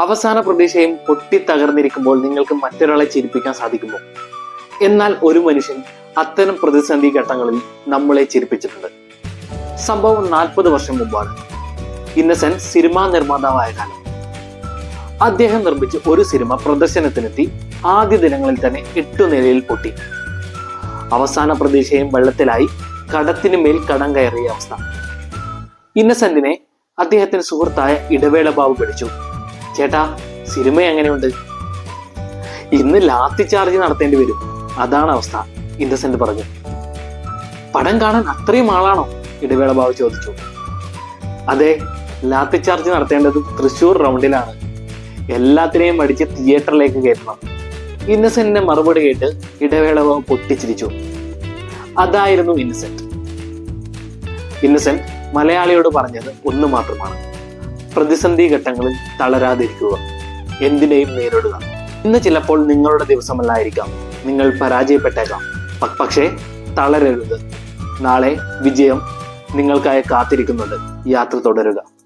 അവസാന പ്രതീക്ഷയും പൊട്ടിത്തകർന്നിരിക്കുമ്പോൾ നിങ്ങൾക്ക് മറ്റൊരാളെ ചിരിപ്പിക്കാൻ സാധിക്കുമോ? എന്നാൽ ഒരു മനുഷ്യൻ അത്തരം പ്രതിസന്ധി ഘട്ടങ്ങളിൽ നമ്മളെ ചിരിപ്പിച്ചിട്ടുണ്ട്. സംഭവം നാൽപ്പത് വർഷം മുമ്പാണ്. ഇന്നസെൻസ് സിനിമാ നിർമ്മാതാവായ കാലം. അദ്ദേഹം നിർമ്മിച്ച ഒരു സിനിമ പ്രദർശനത്തിനെത്തി ആദ്യ ദിനങ്ങളിൽ തന്നെ എട്ടു നിലയിൽ പൊട്ടി. അവസാന പ്രതീക്ഷയും വെള്ളത്തിലായി കടത്തിനു മേൽ കടം കയറിയ അവസ്ഥ. ഇന്നസെന്റിനെ അദ്ദേഹത്തിന് സുഹൃത്തായ ഇടവേള ബാബു വിളിച്ചു ചേട്ടാ സിനിമ എങ്ങനെയുണ്ട്? ഇന്ന് ലാത്തി ചാർജ് നടത്തേണ്ടി വരും. അതാണ് അവസ്ഥ ഇന്നസെന്റ് പറഞ്ഞു. പടം കാണാൻ അത്രയും ആളാണോ? ഇടവേള ബാബു ചോദിച്ചു. അതെ ലാത്തി ചാർജ് നടത്തേണ്ടത് തൃശൂർ റൗണ്ടിലാണ്. എല്ലാത്തിനെയും അടിച്ച് തിയേറ്ററിലേക്ക് കയറ്റണം. ഇന്നസെന്റിന്റെ മറുപടി കേട്ട് ഇടവേള ബാബു പൊട്ടിച്ചിരിച്ചു. അതായിരുന്നു ഇന്നസെന്റ്. ഇന്നസെന്റ് മലയാളിയോട് പറഞ്ഞത് ഒന്ന് മാത്രമാണ്. പ്രതിസന്ധി ഘട്ടങ്ങളിൽ തളരാതിരിക്കുക. എന്തിനേയും നേരിടുക. ഇന്ന് ചിലപ്പോൾ നിങ്ങളുടെ ദിവസമല്ലായിരിക്കാം. നിങ്ങൾ പരാജയപ്പെട്ടേക്കാം. പക്ഷെ തളരരുത്. നാളെ വിജയം നിങ്ങൾക്കായി കാത്തിരിക്കുന്നുണ്ട് യാത്ര തുടരുക.